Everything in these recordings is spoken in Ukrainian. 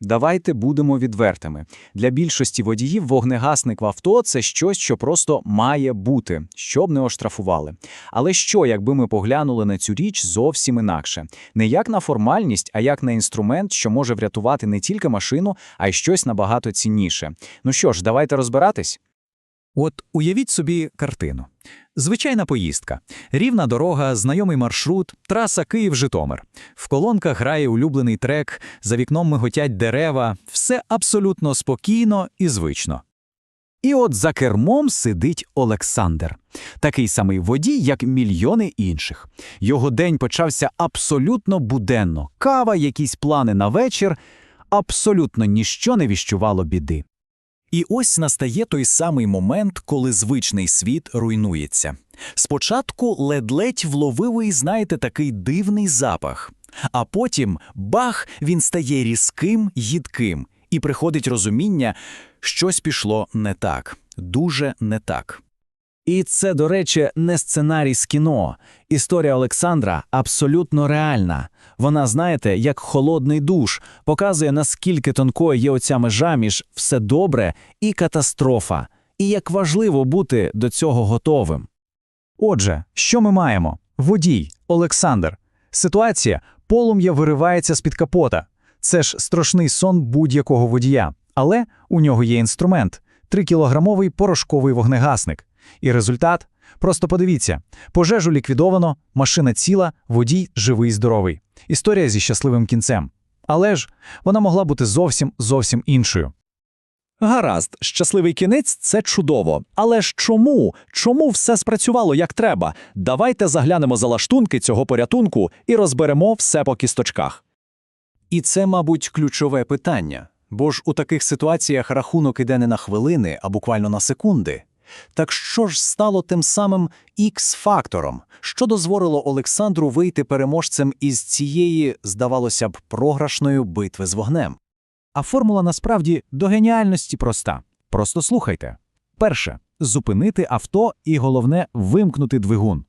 Давайте будемо відвертими. Для більшості водіїв вогнегасник в авто це щось, що просто має бути, щоб не оштрафували. Але що, якби ми поглянули на цю річ зовсім інакше? Не як на формальність, а як на інструмент, що може врятувати не тільки машину, а й щось набагато цінніше. Ну що ж, давайте розбиратись. От уявіть собі картину. Звичайна поїздка, рівна дорога, знайомий маршрут, траса Київ-Житомир. В колонках грає улюблений трек, за вікном миготять дерева, все абсолютно спокійно і звично. І от за кермом сидить Олександр, такий самий водій, як мільйони інших. Його день почався абсолютно буденно, кава, якісь плани на вечір, абсолютно ніщо не віщувало біди. І ось настає той самий момент, коли звичний світ руйнується. Спочатку ледь-ледь вловивий, знаєте, такий дивний запах, а потім бах, він стає різким, їдким, і приходить розуміння, щось пішло не так, дуже не так. І це, до речі, не сценарій з кіно. Історія Олександра абсолютно реальна. Вона, знаєте, як холодний душ, показує, наскільки тонкою є оця межа між все добре і катастрофа, і як важливо бути до цього готовим. Отже, що ми маємо? Водій, Олександр. Ситуація полум'я виривається з-під капота. Це ж страшний сон будь-якого водія. Але у нього є інструмент 3-кілограмовий порошковий вогнегасник. І результат? Просто подивіться: пожежу ліквідовано, машина ціла, водій живий і здоровий. Історія зі щасливим кінцем. Але ж вона могла бути зовсім зовсім іншою. Гаразд, щасливий кінець це чудово. Але ж чому? Чому все спрацювало як треба? Давайте заглянемо за лаштунки цього порятунку і розберемо все по кісточках. І це, мабуть, ключове питання. Бо ж у таких ситуаціях рахунок іде не на хвилини, а буквально на секунди. Так що ж стало тим самим ікс-фактором, що дозволило Олександру вийти переможцем із цієї, здавалося б, програшної битви з вогнем? А формула насправді до геніальності проста. Просто слухайте. Перше зупинити авто і головне вимкнути двигун.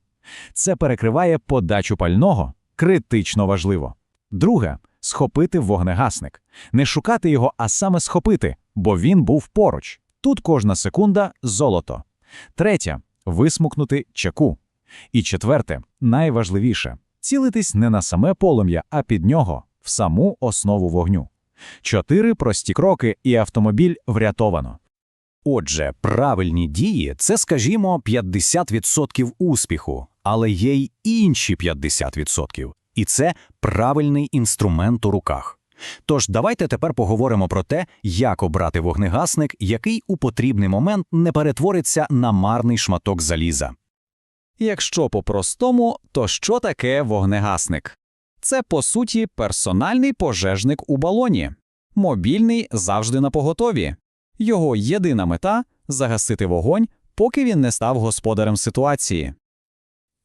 Це перекриває подачу пального, критично важливо. Друге схопити вогнегасник. Не шукати його, а саме схопити, бо він був поруч. Тут кожна секунда золото. Третє висмукнути чеку. І четверте, найважливіше цілитись не на саме полум'я, а під нього, в саму основу вогню. Чотири прості кроки, і автомобіль врятовано. Отже, правильні дії це, скажімо, 50% успіху, але є й інші 50%. І це правильний інструмент у руках. Тож давайте тепер поговоримо про те, як обрати вогнегасник, який у потрібний момент не перетвориться на марний шматок заліза. Якщо по-простому, то що таке вогнегасник? Це, по суті, персональний пожежник у балоні. Мобільний завжди на поготові. Його єдина мета загасити вогонь, поки він не став господарем ситуації.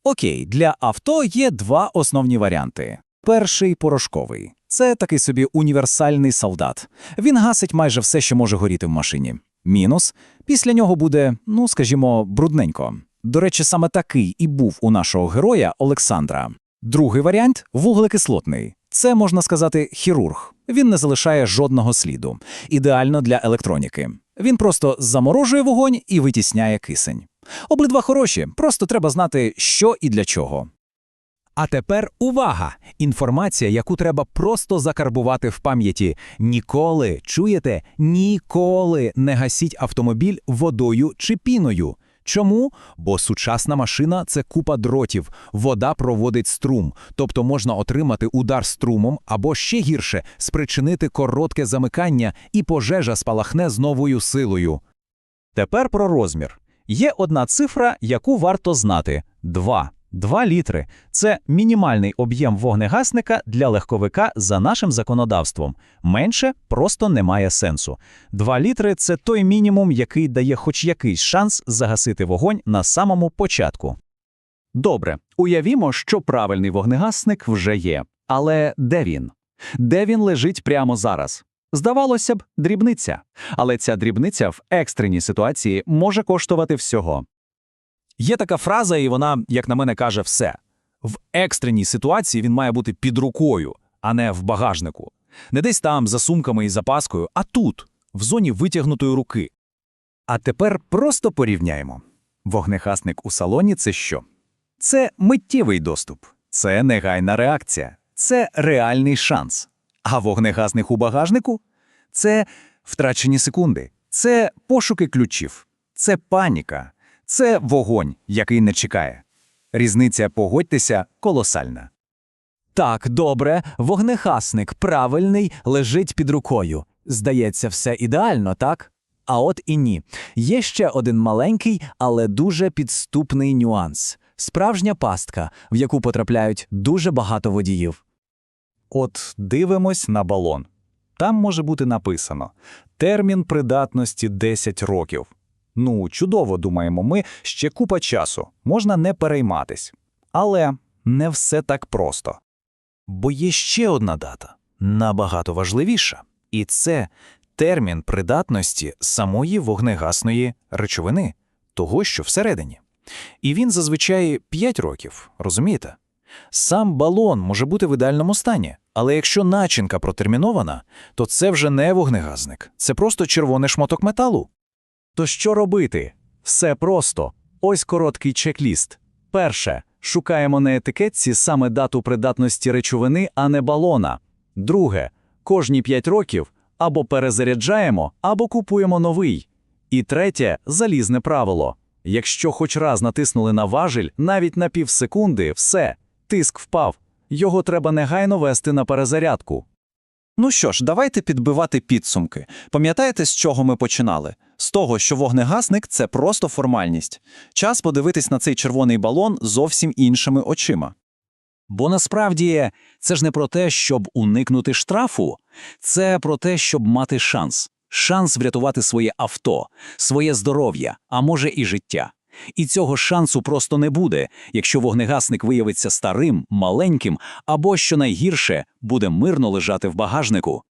Окей, для авто є два основні варіанти. Перший порошковий. Це такий собі універсальний солдат. Він гасить майже все, що може горіти в машині. Мінус після нього буде, ну скажімо, брудненько. До речі, саме такий і був у нашого героя Олександра. Другий варіант вуглекислотний. Це можна сказати хірург. Він не залишає жодного сліду. Ідеально для електроніки. Він просто заморожує вогонь і витісняє кисень. Обидва хороші, просто треба знати, що і для чого. А тепер увага! Інформація, яку треба просто закарбувати в пам'яті. Ніколи, чуєте, ніколи не гасіть автомобіль водою чи піною. Чому? Бо сучасна машина це купа дротів, вода проводить струм, тобто можна отримати удар струмом або ще гірше спричинити коротке замикання і пожежа спалахне з новою силою. Тепер про розмір. Є одна цифра, яку варто знати – 2. 2 літри – це мінімальний об'єм вогнегасника для легковика за нашим законодавством. Менше просто немає сенсу. 2 літри – це той мінімум, який дає хоч якийсь шанс загасити вогонь на самому початку. Добре, уявімо, що правильний вогнегасник вже є. Але де він? Де він лежить прямо зараз? Здавалося б, дрібниця. Але ця дрібниця в екстреній ситуації може коштувати всього. Є така фраза, і вона, як на мене, каже все. В екстреній ситуації він має бути під рукою, а не в багажнику. Не десь там, за сумками і запаскою, а тут, в зоні витягнутої руки. А тепер просто порівняємо. Вогнегасник у салоні це що? Це миттєвий доступ, це негайна реакція, це реальний шанс. А вогнегасник у багажнику це втрачені секунди, це пошуки ключів, це паніка, це вогонь, який не чекає. Різниця, погодьтеся, колосальна. Так, добре, вогнехасник правильний лежить під рукою. Здається, все ідеально, так? А от і ні. Є ще один маленький, але дуже підступний нюанс. Справжня пастка, в яку потрапляють дуже багато водіїв. От дивимось на балон. Там може бути написано термін придатності 10 років. Ну, чудово, думаємо ми, ще купа часу, можна не перейматись. Але не все так просто. Бо є ще одна дата, набагато важливіша, і це термін придатності самої вогнегасної речовини, того, що всередині. І він зазвичай 5 років, розумієте? Сам балон може бути в ідеальному стані, але якщо начинка протермінована, то це вже не вогнегазник, це просто червоний шматок металу. То що робити? Все просто. Ось короткий чек-ліст. Перше. Шукаємо на етикетці саме дату придатності речовини, а не балона. Друге. Кожні 5 років або перезаряджаємо, або купуємо новий. І третє залізне правило. Якщо хоч раз натиснули на важіль, навіть на півсекунди, все, тиск впав. Його треба негайно вести на перезарядку. Ну що ж, давайте підбивати підсумки. Пам'ятаєте, з чого ми починали? З того, що вогнегасник це просто формальність. Час подивитись на цей червоний балон зовсім іншими очима. Бо насправді це ж не про те, щоб уникнути штрафу, це про те, щоб мати шанс. Шанс врятувати своє авто, своє здоров'я, а може і життя. І цього шансу просто не буде, якщо вогнегасник виявиться старим, маленьким або, що найгірше, буде мирно лежати в багажнику.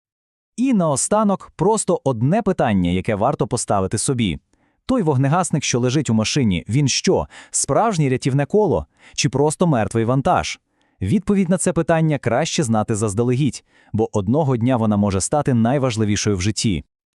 І наостанок просто одне питання, яке варто поставити собі. Той вогнегасник, що лежить у машині, він що, справжнє рятівне коло чи просто мертвий вантаж? Відповідь на це питання краще знати заздалегідь, бо одного дня вона може стати найважливішою в житті.